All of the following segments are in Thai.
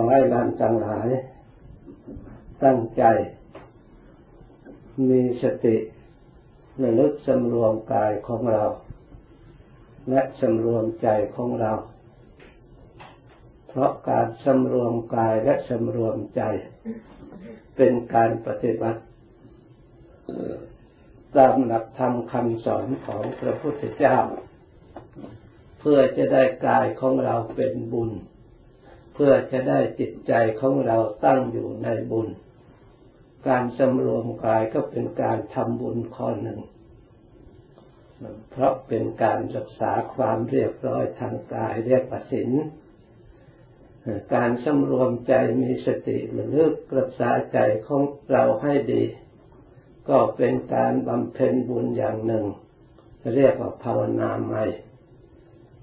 อให้ท่านทั้งหลาย ตั้งใจ มีสติระลึกสำรวมกายของเรา และสำรวมใจของเรา เพราะการสำรวมกายและสำรวมใจ เป็นการปฏิบัติตามหลักธรรมคำสอนของพระพุทธเจ้า เพื่อจะได้กายของเราเป็นบุญ พื่อจะได้จิตใจของเราตั้งอยู่ในบุญ การสำรวมกายก็เป็นการทำบุญข้อหนึ่ง เพราะเป็นการรักษาความเรียบร้อยทางกายเรียกว่าศีลการสำรวมใจมีสติระลึกรักษาใจของเราให้ดี ก็เป็นการบำเพ็ญบุญอย่างหนึ่ง เรียกว่าภาวนาใหม่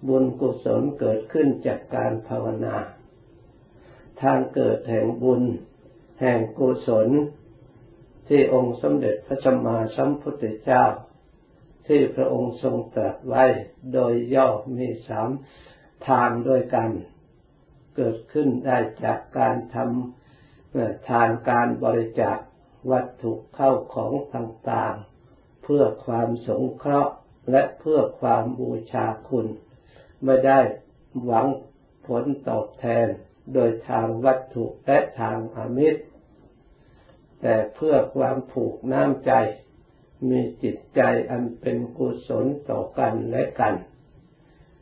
บุญกุศลเกิดขึ้นจากการภาวนา ทางเกิดแห่งบุญ แห่งกุศล ที่องค์สมเด็จพระสัมมาสัมพุทธเจ้า ที่พระองค์ทรงตรัสไว้โดยย่อมีสามทางด้วยกัน เกิดขึ้นได้จากการทำทานการบริจาควัตถุเข้าของต่างๆ เพื่อความสงเคราะห์และเพื่อความบูชาคุณ ไม่ได้หวังผลตอบแทน โดยทางวัตถุและทางอามิตร แต่เพื่อความผูกน้ำใจ มีจิตใจอันเป็นกุศลต่อกันและกัน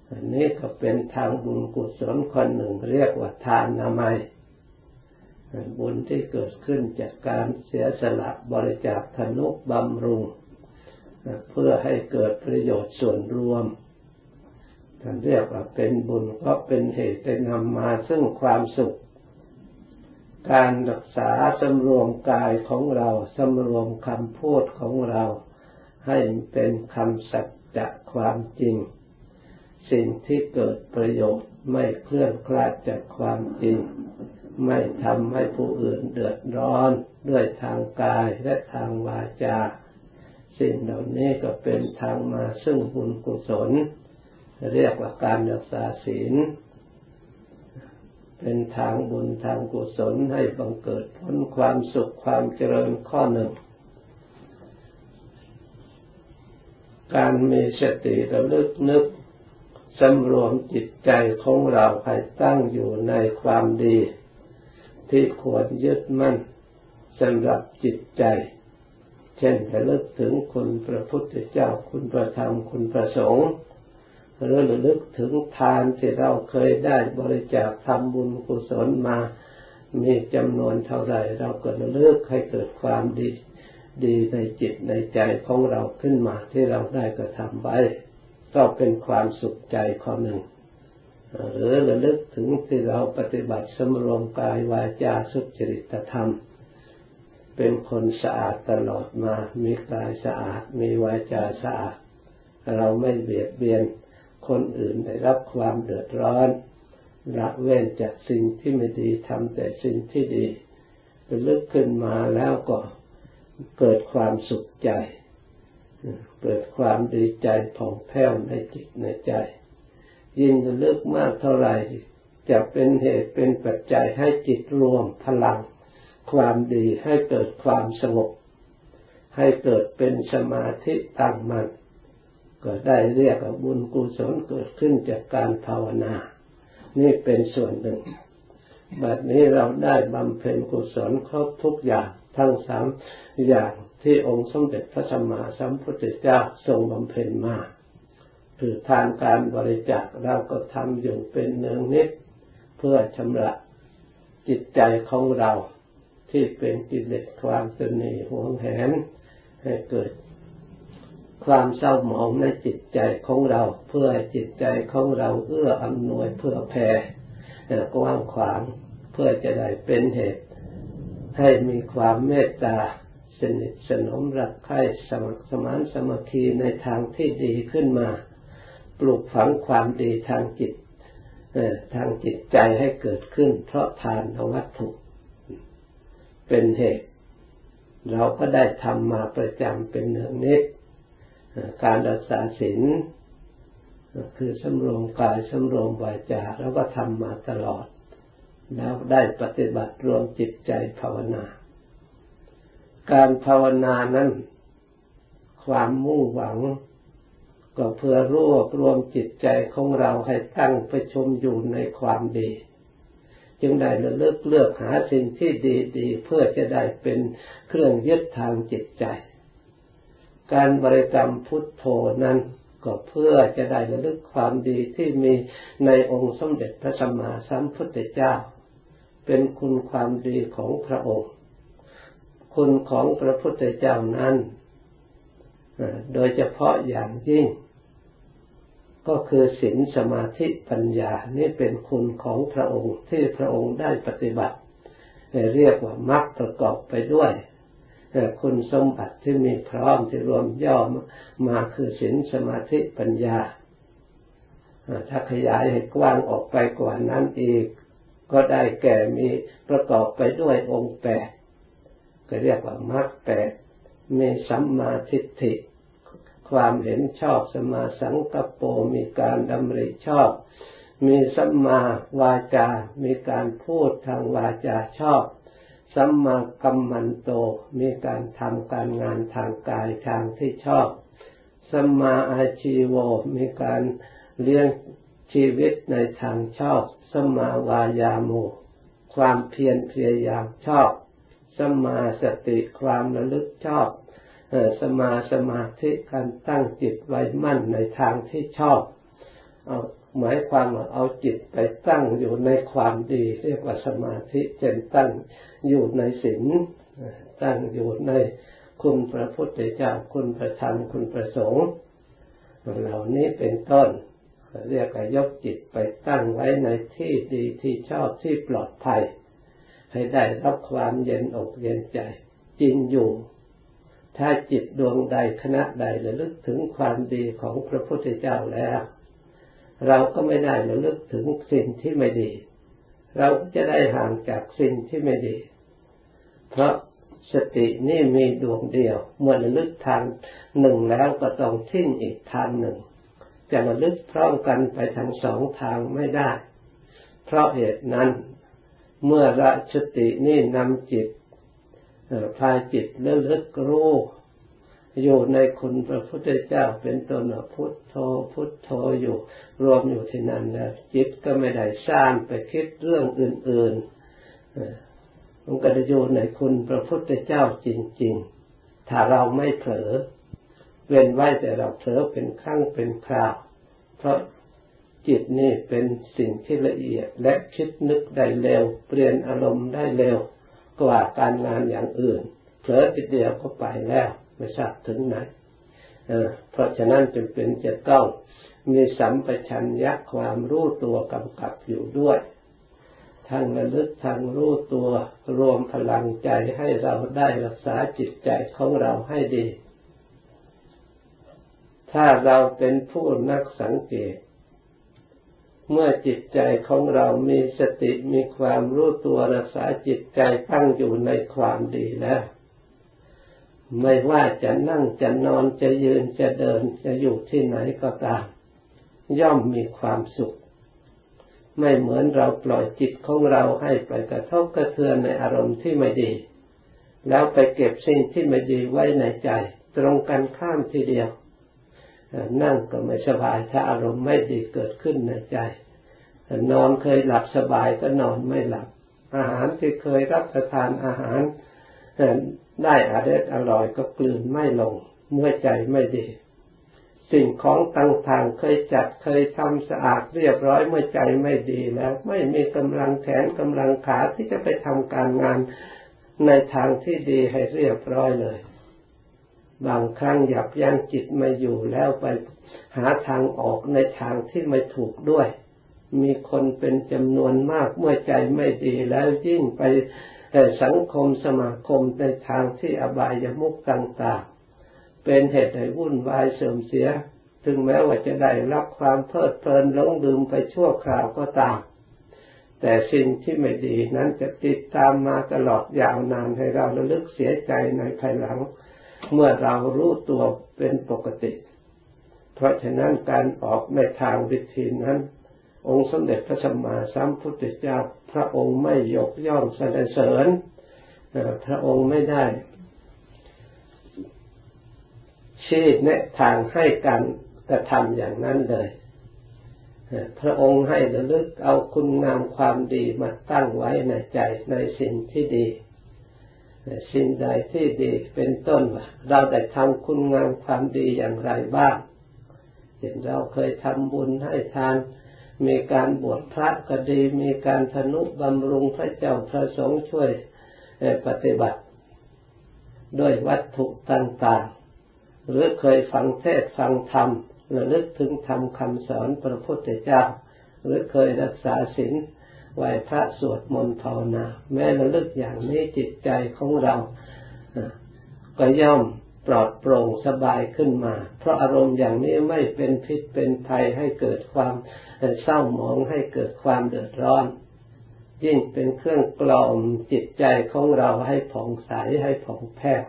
อันนี้ก็เป็นทางบุญกุศลคนหนึ่งเรียกว่าทานนามัยบุญที่เกิดขึ้นจากการเสียสละบริจาคธนุบำรุง เพื่อให้เกิดประโยชน์ส่วนรวม ท่านเรียกว่าเป็นบุญก็เป็นเหตุเป็นนำมาซึ่งความสุข การรักษาสำรวมกายของเราสำรวมคำพูดของเรา ให้เป็นคำสัจจะความจริง สิ่งที่เกิดประโยชน์ไม่เคลื่อนคลาดจากความจริง ไม่ทำให้ผู้อื่นเดือดร้อนด้วยทางกายและทางวาจา สิ่งเหล่านี้ก็เป็นทางมาซึ่งบุญกุศล เรียกว่าการรักษาศีล เป็นทางบุญทางกุศลให้บังเกิดผลความสุขความเจริญข้อหนึ่ง การมีสติระลึกนึกสำรวมจิตใจของเราให้ตั้งอยู่ในความดี ที่ควรยึดมั่นสำหรับจิตใจ เช่นระลึกถึงคุณพระพุทธเจ้าคุณพระธรรมคุณพระสงฆ์ หรือระลึกถึงทานที่เราเคยได้บริจาคทำบุญกุศลมา มีจำนวนเท่าไรเราก็ระลึกให้เกิดความดีดีในจิตในใจของเราขึ้นมาที่เราได้กระทำไว้ก็เป็นความสุขใจข้อหนึ่ง หรือระลึกถึงที่เราปฏิบัติสมรวมกายวาจาสุจริตธรรม เป็นคนสะอาดตลอดมา มีกายสะอาด มีวาจาสะอาด เราไม่เบียดเบียน คนอื่นได้รับความเดือดร้อนละเว้นจากสิ่งที่ไม่ดีทำแต่สิ่งที่ดีระลึกขึ้นมาแล้วก็เกิดความสุขใจ เกิดความดีใจผ่องแผ้วในจิตในใจ ยิ่งลึกมากเท่าไหร่จะเป็นเหตุเป็นปัจจัยให้จิตรวมพลัง ความดีให้เกิดความสงบ ให้เกิดเป็นสมาธิตั้งมัน่น ก็ได้เรียกว่าบุญกุศลเกิดขึ้นจากการภาวนา นี่เป็นส่วนหนึ่งบัดนี้เราได้บำเพ็ญกุศลครบทุกอย่างทั้งสามอย่างที่องค์สมเด็จพระสัมมาสัมพุทธเจ้าทรงบำเพ็ญมาคือทางการบริจาคเราก็ทำอยู่เป็นเนืองนิด เพื่อชำระจิตใจของเราที่เป็นกิเลสความสนีหวงแหนให้เกิด ความเศร้าหมองในจิตใจของเรา เพื่อจิตใจของเราเอื้ออำนวยเพื่อแผ่กว้างขวางเพื่อจะได้เป็นเหตุ ให้มีความเมตตาสนิทสนมรักใคร่สมัครสมานสมัคคีในทางที่ดีขึ้นมา ปลูกฝังความดีทางจิตทางจิตใจให้เกิดขึ้น เพราะทานวัตถุ เป็นเหตุ เราก็ได้ทำมาประจำเป็นเนืองนิด การรักษาศีลคือสำรวมกายสำรวมวาจาแล้วก็ทำมาตลอด แล้วได้ปฏิบัติรวมจิตใจภาวนา การภาวนานั้น ความมุ่งหวัง ก็เพื่อรวบรวมจิตใจของเราให้ตั้งประชมอยู่ในความดี จึงได้ระลึกเลือกหาสิ่งที่ดีๆเพื่อจะได้เป็นเครื่องยึดทางจิตใจ การบริกรรมพุทโธนั้นก็เพื่อจะได้ระลึกความดีที่มีในองค์สมเด็จพระสัมมาสัมพุทธเจ้า เป็นคุณความดีของพระองค์ คุณของพระพุทธเจ้านั้นโดยเฉพาะอย่างยิ่ง ก็คือศีลสมาธิปัญญานี่เป็นคุณของพระองค์ที่พระองค์ได้ปฏิบัติ เรียกว่ามรรคประกอบไปด้วย คุณสมบัติที่มีพร้อมที่รวมย่อมาคือศีลสมาธิปัญญา ถ้าขยายให้กว้างออกไปกว่านั้นอีก ก็ได้แก่มีประกอบไปด้วยองค์แปดก็เรียกว่ามรรคแปดมีสัมมาทิฏฐิ ความเห็นชอบสมาสังกปรมีการดำริชอบ มีสัมมาวาจา มีการพูดทางวาจาชอบ สัมมากัมมันโตมีการทำการงานทางกายทางที่ชอบสัมมาอาชีโวมีการเลี้ยงชีวิตในทางชอบสัมมาวายามุความเพียรพยายามชอบสัมมาสติความระลึกชอบสมาสมาธิการตั้งจิตไว้มั่นในทางที่ชอบเอาหมายความว่าเอาจิตไปตั้งอยู่ในความดี เรียกว่าสมาธิเจนตั้ง อยู่ในศีลตั้งอยู่ในคุณพระพุทธเจ้าคุณพระธรรมคุณพระสงฆ์เหล่านี้เป็นต้น เรียกยกจิตไปตั้งไว้ในที่ดีที่ชอบที่ปลอดภัย ให้ได้รับความเย็นอกเย็นใจ จริงอยู่ ถ้าจิตดวงใดคณะใดระลึกถึงความดีของพระพุทธเจ้าแล้ว เราก็ไม่ได้ระลึกถึงสิ่งที่ไม่ดี เราจะได้ห่างจากสิ่งที่ไม่ดี เพราะสตินี่มีดวงเดียว เมื่อระลึกทางหนึ่งแล้วก็ต้องทิ้งอีกทางหนึ่ง จะระลึกพร้อมกันไปทั้งสองทางไม่ได้ เพราะเหตุนั้น เมื่อละสตินี่นำจิตพาจิตเลึกรู้อยู่ในคุณพระพุทธเจ้าเป็นต้นพุทโธพุทโธอยู่ รวมอยู่ที่นั่นแล้วจิตก็ไม่ได้สร้างไปคิดเรื่องอื่น ๆ มันก็จะอยู่ในคุณพระพุทธเจ้าจริง ๆ ถ้าเราไม่เผลอ เว้นไว้แต่เราเผลอเป็นครั้งเป็นคราว เพราะจิตนี่เป็นสิ่งที่ละเอียดและคิดนึกได้เร็ว เปลี่ยนอารมณ์ได้เร็วกว่าการงานอย่างอื่น เผลอติดเดียวก็ไปแล้วไม่ทราบถึงไหนเออเพราะฉะนั้นจึงเป็นจะต้องมีสัมปชัญญะความรู้ตัวกำกับอยู่ด้วย ทั้งระลึกทั้งรู้ตัวรวมพลังใจให้เราได้รักษาจิตใจของเราให้ดี ถ้าเราเป็นผู้นักสังเกต เมื่อจิตใจของเรามีสติมีความรู้ตัวรักษาจิตใจตั้งอยู่ในความดีแล้วไม่ว่าจะนั่งจะนอนจะยืนจะเดินจะอยู่ที่ไหนก็ตาม ย่อมมีความสุข ไม่เหมือนเราปล่อยจิตของเราให้ไปกระทบกระเทือนในอารมณ์ที่ไม่ดี แล้วไปเก็บสิ่งที่ไม่ดีไว้ในใจ ตรงกันข้ามทีเดียว นั่งก็ไม่สบายถ้าอารมณ์ไม่ดีเกิดขึ้นในใจ นอนเคยหลับสบายก็นอนไม่หลับ อาหารที่เคยรับประทานอาหารได้อร่อยอร่อยก็กลืนไม่ลง เมื่อใจไม่ดี สิ่งของต่างๆ เคยจัดเคยทำสะอาดเรียบร้อยเมื่อใจไม่ดีแล้ว ไม่มีกำลังแขนกำลังขาที่จะไปทำการงานในทางที่ดีให้เรียบร้อยเลย บางครั้งหยับยั้งจิตม่อยู่แล้วไปหาทางออกในทางที่ไม่ถูกด้วย มีคนเป็นจำนวนมากเมื่อใจไม่ดีแล้วยิ่งไปสังคมสมาคมในทางที่อบายมุกต่าง เป็นเหตุให้วุ่นวายเสื่อมเสีย ถึงแม้ว่าจะได้รับความเพลิดเพลินหลงดื่มไปชั่วคราวก็ตาม แต่สิ่งที่ไม่ดีนั้นจะติดตามมาตลอดยาวนานให้เราระลึกเสียใจในภายหลัง เมื่อเรารู้ตัวเป็นปกติ เพราะฉะนั้นการออกในทางวิธีนั้น องค์สมเด็จพระสัมมาสัมพุทธเจ้า พระองค์ไม่ยกย่องสรรเสริญพระองค์ไม่ได้ ชี้แนะทางให้การกระทำอย่างนั้นเลยพระองค์ให้ระลึกเอาคุณงามความดีมาตั้งไว้ในใจในสิ่งที่ดี สิ่งใดที่ดีเป็นต้นว่าเราได้ทำคุณงามความดีอย่างไรบ้างเห็นเราเคยทำบุญให้ทาน มีการบวชพระก็ดี มีการธนุบำรุงพระเจ้าพระสงฆ์ช่วยปฏิบัติ ด้วยวัตถุต่างๆ หรือเคยฟังเทศฟังธรรมระลึกถึงธรรมคำสอนพระพุทธเจ้า หรือเคยรักษาศีลไหวพระสวดมนต์ภาวนา แม้ระลึกอย่างนี้จิตใจของเราก็ย่อมปลอดโปร่งสบายขึ้นมา เพราะอารมณ์อย่างนี้ไม่เป็นพิษเป็นภัยให้เกิดความเศร้าหมองให้เกิดความเดือดร้อน ยิ่งเป็นเครื่องกล่อมจิตใจของเราให้ผ่องใสให้ผ่องแผ้ว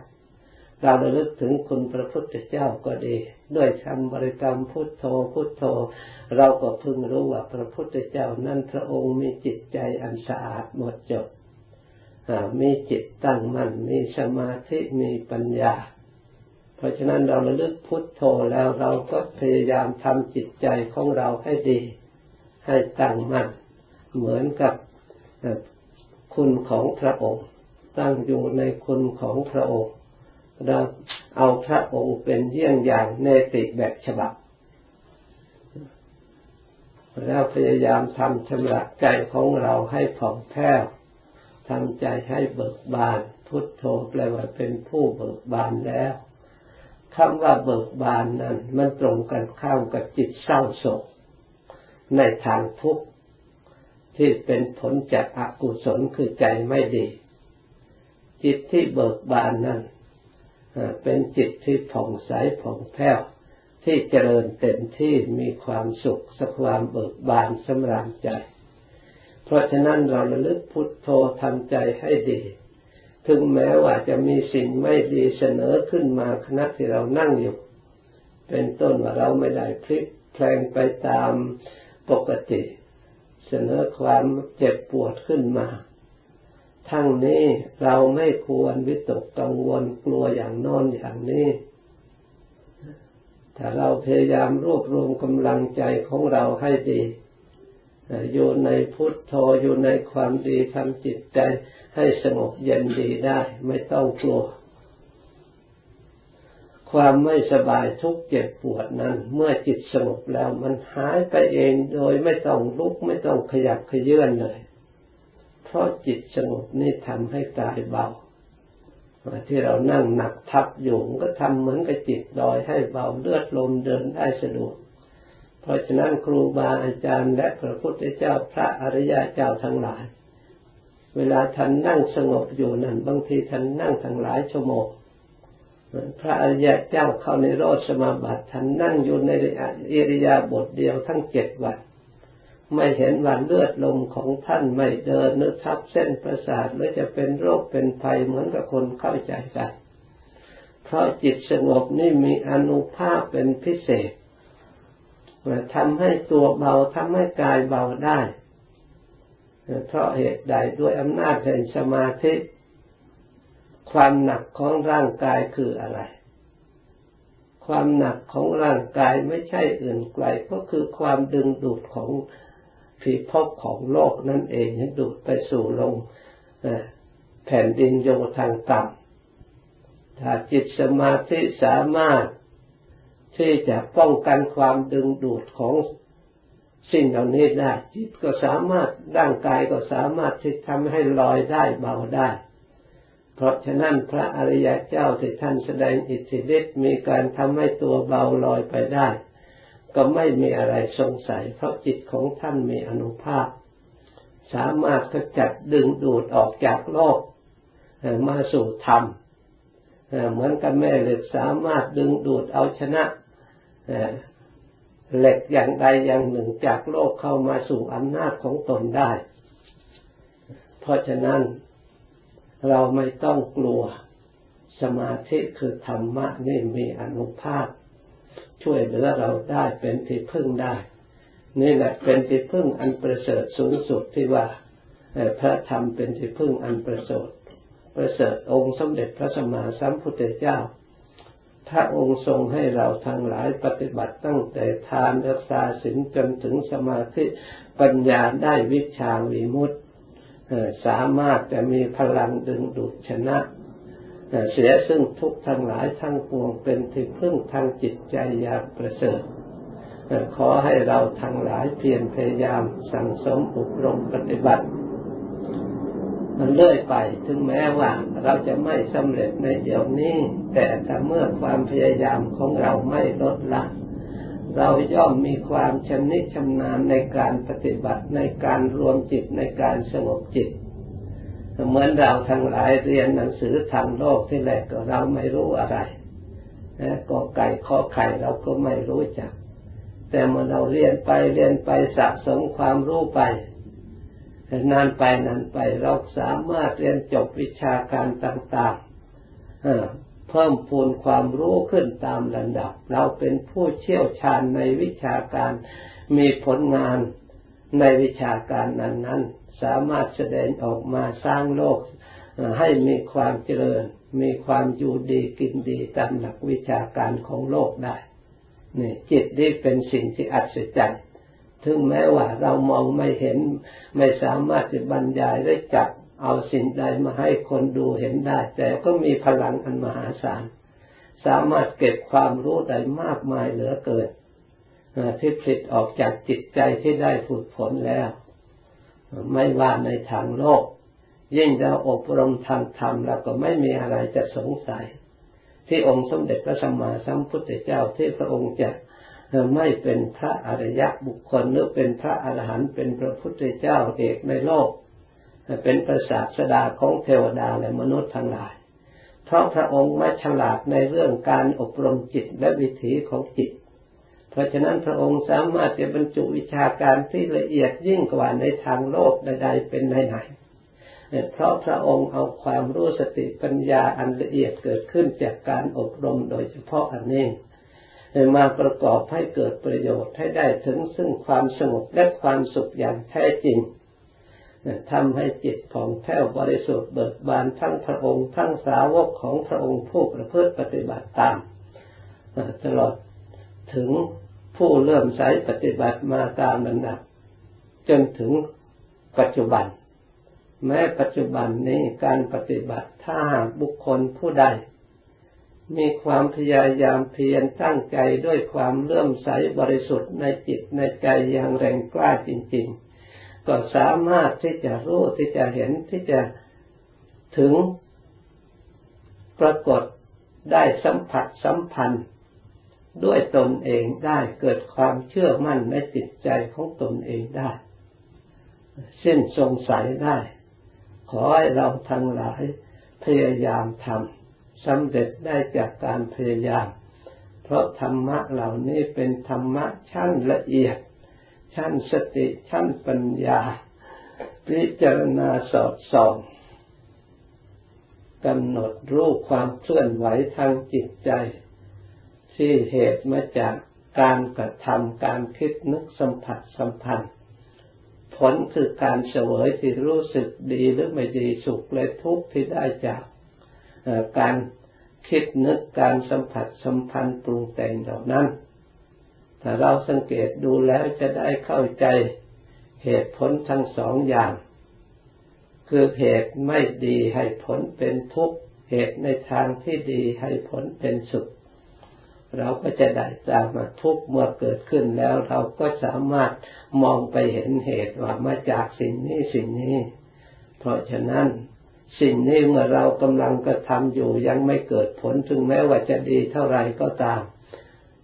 เราระลึกถึงคุณพระพุทธเจ้าก็ดี ด้วยคำบริกรรมพุทโธพุทโธ เราก็พึงรู้ว่าพระพุทธเจ้านั้นพระองค์มีจิตใจอันสะอาดหมดจดมีจิตตั้งมั่นมีสมาธิมีปัญญา เพราะฉะนั้นเราระลึกพุทโธแล้วเราก็พยายามทำจิตใจของเราให้ดี ให้ตั้งมั่นเหมือนกับคุณของพระองค์ ตั้งอยู่ในคุณของพระองค์ เราเอาพระองค์เป็นเยี่ยงอย่างเนติแบบฉบับ แล้วพยายามทำชำระใจของเราให้ผ่องแผ้วทำใจให้เบิกบาน พุทโธแปลว่าเป็นผู้เบิกบานแล้วคำว่าเบิกบานนั้น มันตรงกันข้ามกับจิตเศร้าโศก ในทางทุกข์ที่เป็นผลจากอากุศลคือใจไม่ดี จิตที่เบิกบานนั้น เป็นจิตที่ผ่องใสผ่องแผ้วที่เจริญเต็มที่มีความสุขสักความเบิกบานสำราญใจ เพราะฉะนั้นเราระลึกพุทโธทำใจให้ดี ถึงแม้ว่าจะมีสิ่งไม่ดีเสนอขึ้นมาขณะที่เรานั่งอยู่ เป็นต้นว่าเราไม่ได้พลิกแพลงไปตามปกติ เสนอความเจ็บปวดขึ้นมา ทั้งนี้เราไม่ควรวิตกกังวลกลัวอย่างนอนอย่างนี้ถ้าเราพยายามรวบรวมกำลังใจของเราให้ดีอยู่ในพุทโธอยู่ในความดีทำจิตใจให้สงบเย็นดีได้ ไม่ต้องกลัว ความไม่สบายทุกเจ็บปวดนั้น เมื่อจิตสงบแล้วมันหายไปเองโดยไม่ต้องลุกไม่ต้องขยับขยื่นเลย ราะจิตสงบนี่ทำให้กายเบาที่เรานั่งหนักทับอยู่ก็ทำเหมือนกับจิตลอยให้เบาเลือดลมเดินได้สะดวก เพราะฉะนั้นครูบาอาจารย์และพระพุทธเจ้าพระอริยเจ้าทั้งหลาย เวลาท่านนั่งสงบอยู่นั้นบางทีท่านนั่งทั้งหลายชั่วโมงพระอริยเจ้าเข้าในโรสมาบัติท่านนั่งอยู่ในอิริยาบถเดียวทั้งเจ็ดวัน ไม่เห็นวันเลือดลมของท่านไม่เดินนึกทับเส้นประสาทหรือจะเป็นโรคเป็นภัยเหมือนกับคนเข้าใจกัน เพราะจิตสงบนี่มีอนุภาพเป็นพิเศษทำให้ตัวเบาทำให้กายเบาได้ เพราะเหตุใดด้วยอำนาจแห่งสมาธิ ความหนักของร่างกายคืออะไร ความหนักของร่างกายไม่ใช่อื่นไกลก็คือความดึงดูดของ ผีพบของโลกนั่นเองให้ดูดไปสู่ลงแผ่นดินโยทางต่ำถ้าจิตสมาธิสามารถที่จะป้องกันความดึงดูดของสิ่งเหล่านี้ได้ จิตก็สามารถร่างกายก็สามารถที่ทำให้ลอยได้เบาได้ เพราะฉะนั้นพระอริยเจ้าที่ท่านแสดงอิทธิฤทธิ์มีการทำให้ตัวเบาลอยไปได้ ก็ไม่มีอะไรสงสัย เพราะจิตของท่านมีอนุภาพ สามารถขจัดดึงดูดออกจากโลกมาสู่ธรรมเหมือนกับแม่เหล็กสามารถดึงดูดเอาชนะเหล็กอย่างใดอย่างหนึ่งจากโลกเข้ามาสู่อำนาจของตนได้ เพราะฉะนั้นเราไม่ต้องกลัวสมาธิคือธรรมะนี่มีอนุภาพ ช่วยเหลือเราได้เป็นที่พึ่งได้ นี่แหละเป็นที่พึ่งอันประเสริฐสูงสุดที่ว่าพระธรรมเป็นที่พึ่งอันประเสริฐประเสริฐองค์สมเด็จพระสัมมาสัมพุทธเจ้า พระองค์ทรงให้เราทั้งหลายปฏิบัติตั้งแต่ทานรักษาศีลจนถึงสมาธิปัญญาได้วิชาวิมุตติสามารถจะมีพลังดึงดูดชนะ เสียซึ่งทุกทั้งหลายทั้งปวงเป็นที่พึ่งทางจิตใจอย่างประเสริฐขอให้เราทั้งหลายเพียรพยายามสั่งสมอบรมปฏิบัติมันเลื่อยไปถึงแม้ว่าเราจะไม่สำเร็จในเดี๋ยวนี้ แต่ถ้าเมื่อความพยายามของเราไม่ลดละ เราย่อมมีความชำนิชำนาญในการปฏิบัติในการรวมจิตในการสงบจิต เหมือนเราทั้งหลายเรียนหนังสือทางโลกที่แรกก็เราไม่รู้อะไรนะกอไก่ข้อไข่เราก็ไม่รู้จัก แต่เมื่อเราเรียนไปเรียนไปสะสมความรู้ไปนานไปนานไปเราสามารถเรียนจบวิชาการต่างๆเพิ่มพูนความรู้ขึ้นตามระดับ เราเป็นผู้เชี่ยวชาญในวิชาการมีผลงานในวิชาการนั้นๆ สามารถแสดงออกมาสร้างโลกให้มีความเจริญ มีความอยู่ดีกินดีตามหลักวิชาการของโลกได้นี่จิตนี้เป็นสิ่งที่อัศจรรย์ถึงแม้ว่าเรามองไม่เห็น ไม่สามารถจะบรรยายได้จับเอาสิ่งใดมาให้คนดูเห็นได้ แต่ก็มีพลังอันมหาศาล สามารถเก็บความรู้ได้มากมายเหลือเกินที่ผลิตออกจากจิตใจที่ได้ฝึกฝนแล้ว ไม่ว่าในทางโลก ยิ่งเราอบรมทางธรรมแล้วก็ไม่มีอะไรจะสงสัย ที่องค์สมเด็จพระสัมมาสัมพุทธเจ้าที่พระองค์จะไม่เป็นพระอริยะบุคคลหรือเป็นพระอรหันต์เป็นพระพุทธเจ้าเอกในโลก เป็นประสาทสดาของเทวดาและมนุษย์ทั้งหลาย เพราะพระองค์ไม่ฉลาดในเรื่องการอบรมจิตและวิถีของจิต เพราะฉะนั้นพระองค์สามารถจะบรรจุวิชาการที่ละเอียดยิ่งกว่าในทางโลกใดๆเป็นไหนๆเพราะพระองค์เอาความรู้สติปัญญาอันละเอียดเกิดขึ้นจากการอบรมโดยเฉพาะอันนี้มาประกอบให้เกิดประโยชน์ให้ได้ถึงซึ่งความสงบและความสุขอย่างแท้จริงทำให้จิตผ่องแผ้วบริสุทธิ์เบิกบานทั้งพระองค์ทั้งสาวกของพระองค์ผู้ประพฤติปฏิบัติตามตลอดถึง ผู้เริ่มใช้ปฏิบัติมาตามระดับจนถึงปัจจุบัน แม้ปัจจุบันนี้การปฏิบัติถ้าบุคคลผู้ใด มีความพยายามเพียรตั้งใจด้วยความเลื่อมใสบริสุทธิ์ในจิตในใจอย่างแรงกล้าจริง ๆ ก็สามารถที่จะรู้ที่จะเห็นที่จะถึงปรากฏได้สัมผัสสัมพันธ์ ด้วยตนเองได้เกิดความเชื่อมั่นในจิตใจของตนเองได้เส้นสงสัยได้ ขอให้เราทั้งหลายพยายามทำสำเร็จได้จากการพยายาม เพราะธรรมะเหล่านี้เป็นธรรมะชั้นละเอียด ชั้นสติชั้นปัญญา พิจารณาสอดส่องกำหนดรู้ความเคลื่อนไหวทางจิตใจ ที่เหตุมาจากการกระทำการคิดนึกสัมผัสสัมพันธ์ ผลคือการเสวยที่รู้สึกดีหรือไม่ดีสุขและทุกข์ที่ได้จากการคิดนึกการสัมผัสสัมพันธ์ปรุงแต่งเหล่านั้นถ้าเราสังเกตดูแล้วจะได้เข้าใจเหตุผลทั้งสองอย่าง คือเหตุไม่ดีให้ผลเป็นทุกข์ เหตุในทางที่ดีให้ผลเป็นสุข เราก็จะได้ตามมาทุกเมื่อเกิดขึ้นแล้ว เราก็สามารถมองไปเห็นเหตุว่ามาจากสิ่งนี้สิ่งนี้ เพราะฉะนั้นสิ่งนี้เมื่อเรากำลังกระทำอยู่ยังไม่เกิดผลถึงแม้ว่าจะดีเท่าไรก็ตาม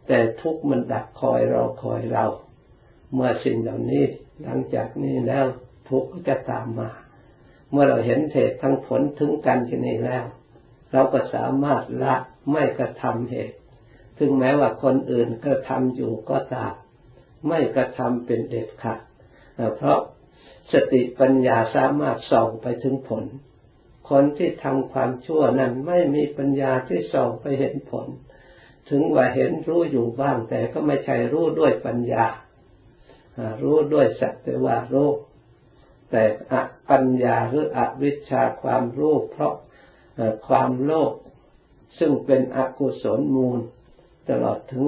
แต่ทุกมันดักคอยเรอคอยเรา เมื่อสิ่งเหล่านี้หลังจากนี้แล้วทุกก็จะตามมา เมื่อเราเห็นเหตุทั้งผลถึงกันที่นี่แล้ว เราก็สามารถละไม่กระทำเหตุ ถึงแม้ว่าคนอื่นกระทำอยู่ก็ตามไม่กระทำเป็นเด็ดขาดเพราะสติปัญญาสามารถส่องไปถึงผล คนที่ทำความชั่วนั้นไม่มีปัญญาที่ส่องไปเห็นผล ถึงว่าเห็นรู้อยู่บ้าง แต่ก็ไม่ใช่รู้ด้วยปัญญา รู้ด้วยสัจแต่ว่ารู้แต่ปัญญาหรืออวิชชาความรู้เพราะความโลภซึ่งเป็นอกุศลมูล ตลอดถึง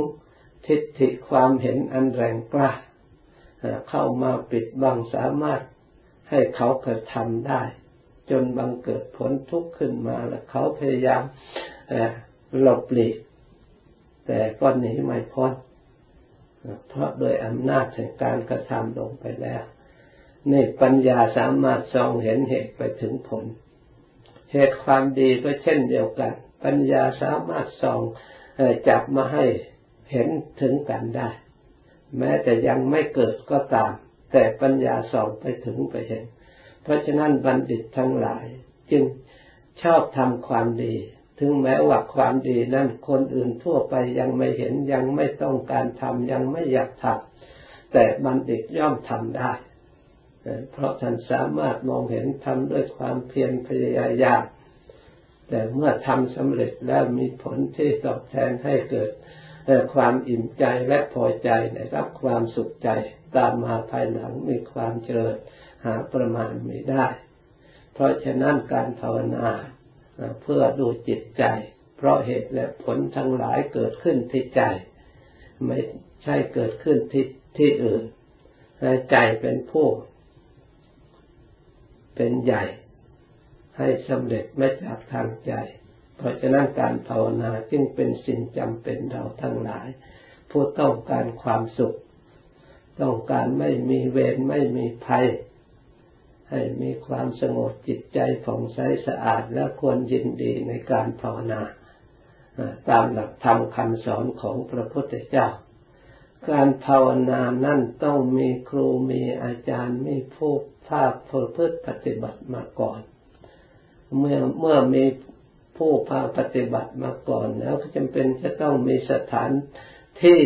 ทิฏฐิความเห็นอันแรงกล้าเข้ามาปิดบังสามารถให้เขากระทำได้ จนบังเกิดผลทุกข์ขึ้นมาแล้วเขาพยายามหลบหลีกแต่ก็หนีไม่พ้นเพราะโดยอำนาจแห่งการกระทำลงไปแล้วนี่ปัญญาสามารถส่องเห็นเหตุไปถึงผล เหตุความดีก็เช่นเดียวกัน ปัญญาสามารถส่อง จับมาให้เห็นถึงกันได้ แม้แต่ยังไม่เกิดก็ตาม แต่ปัญญาส่องไปถึงไปเห็น เพราะฉะนั้นบัณฑิตทั้งหลาย จึงชอบทำความดี ถึงแม้ว่าความดีนั้นคนอื่นทั่วไปยังไม่เห็นยังไม่ต้องการทำยังไม่อยากทำแต่บัณฑิตย่อมทำได้ เพราะท่านสามารถมองเห็นทำด้วยความเพียรพยายาม แต่เมื่อทำสำเร็จแล้วมีผลที่ตอบแทนให้เกิดความอิ่มใจและพอใจในรับความสุขใจตามมาภายหลังมีความเจริญหาประมาณไม่ได้ เพราะฉะนั้นการภาวนาเพื่อดูจิตใจ เพราะเหตุและผลทั้งหลายเกิดขึ้นที่ใจ ไม่ใช่เกิดขึ้นที่ที่อื่นใจเป็นผู้ เป็นใหญ่ ให้สำเร็จไม่จากทางใจ เพราะฉะนั้นการภาวนาจึงเป็นสิ่งจำเป็นเราทั้งหลาย ผู้ต้องการความสุข ต้องการไม่มีเวรไม่มีภัย ให้มีความสงบจิตใจผ่องใสสะอาดและควรยินดีในการภาวนา ตามหลักธรรมคำสอนของพระพุทธเจ้าการภาวนานั่นต้องมีครูมีอาจารย์มีผู้ภาคประพฤติปฏิบัติมาก่อน เมื่อเมื่อมีผู้ภาปฏิบัติมาก่อนแล้วก็จำเป็นจะต้องมีสถานที่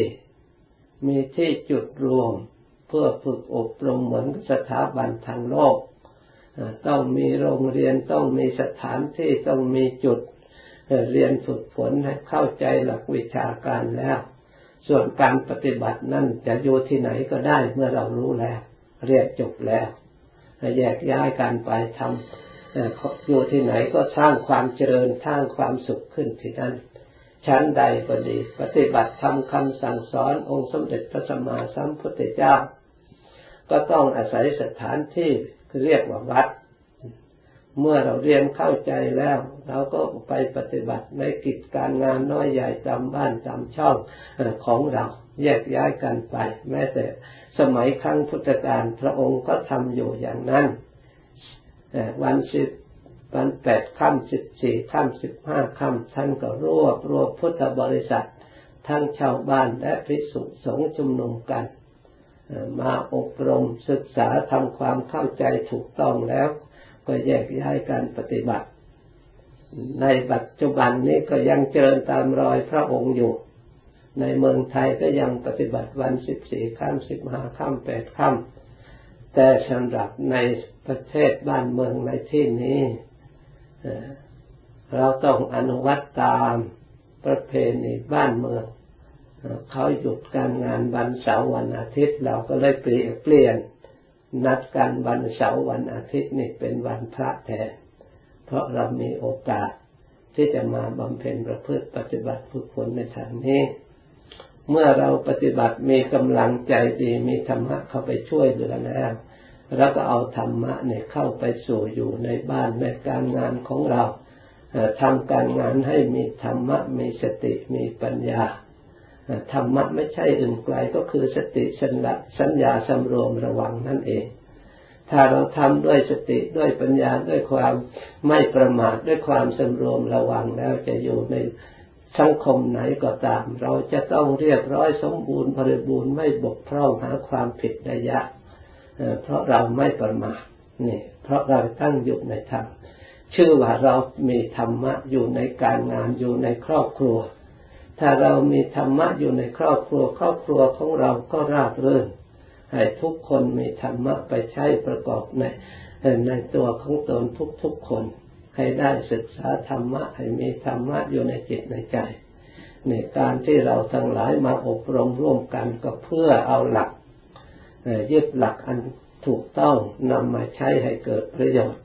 มีที่จุดรวม เพื่อฝึกอบรมเหมือนสถาบันทางโลก ต้องมีโรงเรียนต้องมีสถานที่ต้องมีจุดเรียนฝึกฝนให้เข้าใจหลักวิชาการแล้ว ส่วนการปฏิบัตินั่นจะอยู่ที่ไหนก็ได้เมื่อเรารู้แล้ว เรียนจบแล้วแยกย้ายกันไปทำ อยู่ที่ไหนก็สร้างความเจริญสร้างความสุขขึ้นที่นั่นชั้นใดก็ดี ปฏิบัติทำคำสั่งสอนองค์สมเด็จพระสัมมาสัมพุทธเจ้า ก็ต้องอาศัยสถานที่เรียกว่าวัด เมื่อเราเรียนเข้าใจแล้ว เราก็ไปปฏิบัติในกิจการงานน้อยใหญ่จำบ้านจำช่องของเรา แยกย้ายกันไป แม้แต่สมัยครั้งพุทธกาลพระองค์ก็ทำอยู่อย่างนั้น วันสิบวันแปดค่ำสิบสี่ค่ำสิบห้าค่ำท่านก็รวบรวมพุทธบริษัท ทั้งชาวบ้านและภิกษุสงฆ์ชุมนุมกัน มาอบรมศึกษาทำความเข้าใจถูกต้องแล้ว ก็แยกย้ายการปฏิบัติ ในปัจจุบันนี้ก็ยังเจริญตามรอยพระองค์อยู่ ในเมืองไทยก็ยังปฏิบัติวันสิบสี่ค่ำสิบห้าค่ำแปดค่ำ แต่สำหรับในประเทศบ้านเมืองในที่นี้เราต้องอนุวัตตามประเพณีบ้านเมือง เขาหยุดการงานวันเสาร์วันอาทิตย์ เราก็เลยเปลี่ยนเปลี่ยน นัดกันวันเสาร์วันอาทิตย์นี่เป็นวันพระแทน เพราะเรามีโอกาสที่จะมาบำเพ็ญประพฤติปฏิบัติฝึกฝนในทางนี้ เมื่อเราปฏิบัติมีกำลังใจดีมีธรรมะเข้าไปช่วยเหลือแล้ว เราก็เอาธรรมะเนี่ยเข้าไปสู่อยู่ในบ้านในการงานของเราทำการงานให้มีธรรมะมีสติมีปัญญาธรรมะไม่ใช่อื่นไกลก็คือสติสัญญาสำรวมระวังนั่นเอง ถ้าเราทำด้วยสติด้วยปัญญาด้วยความไม่ประมาทด้วยความสำรวมระวังแล้วจะอยู่ในสังคมไหนก็ตาม เราจะต้องเรียบร้อยสมบูรณ์บริบูรณ์ไม่บกพร่องหาความผิดระยะ เพราะเราไม่ประมาทนี่เพราะเราตั้งอยู่ในธรรมชื่อว่าเรามีธรรมะอยู่ในการงานอยู่ในครอบครัว ถ้าเรามีธรรมะอยู่ในครอบครัว ครอบครัวของเราก็ราบรื่นให้ทุกคนมีธรรมะไปใช้ประกอบในในตัวของตนทุกๆคน ให้ได้ศึกษาธรรมะให้มีธรรมะอยู่ในจิตในใจในการที่เราทั้งหลายมาอบรมร่วมกันก็เพื่อเอาหลัก ยึดหลักอันถูกต้องนำมาใช้ให้เกิดประโยชน์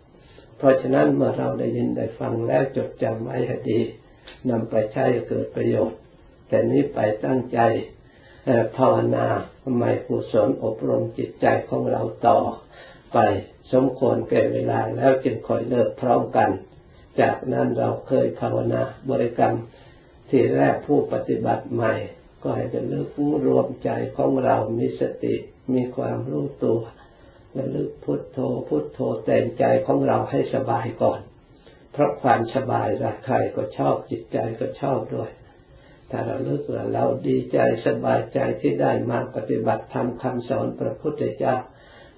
เพราะฉะนั้นเมื่อเราได้ยินได้ฟังแล้วจดจำไว้ให้ดีนำไปใช้ให้เกิดประโยชน์ แต่นี้ไปตั้งใจภาวนาทำไมกุศลอบรมจิตใจของเราต่อ ไปสมควรแก่เวลาแล้วจึงคอยเลิกพร้อมกัน จากนั้นเราเคยภาวนาบริกรรมที่แรกผู้ปฏิบัติใหม่ ก็ให้ระลึกรวมใจของเรามีสติ มีความรู้ตัวระลึกพุทโธพุทโธแต่งใจของเราให้สบายก่อน เพราะความสบายรักใครก็ชอบจิตใจก็ชอบด้วย ถ้าเราลือกเราดีใจสบายใจที่ได้มาปฏิบัติทำคำสอนพระพุทธเจ้า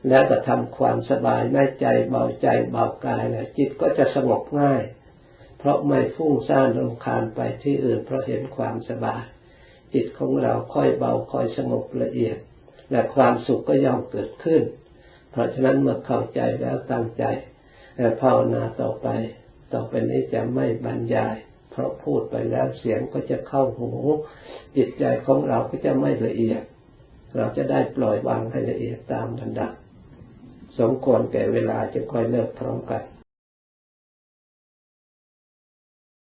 แล้วก็ทำความสบายในใจเบาใจเบากายแล้วจิตก็จะสงบง่าย เพราะไม่ฟุ้งซ่านรำคาญไปที่อื่นเพราะเห็นความสบาย จิตของเราค่อยเบาค่อยสงบละเอียด และความสุขก็ย่อมเกิดขึ้น เพราะฉะนั้นเมื่อเข้าใจแล้วตั้งใจภาวนาต่อไป ต่อไปนี้จะไม่บรรยาย เพราะพูดไปแล้วเสียงก็จะเข้าหู จิตใจของเราก็จะไม่ละเอียด เราจะได้ปล่อยวางให้ละเอียดตามลำดับสมควรแก่เวลาจะค่อยเลิกพร้อมกัน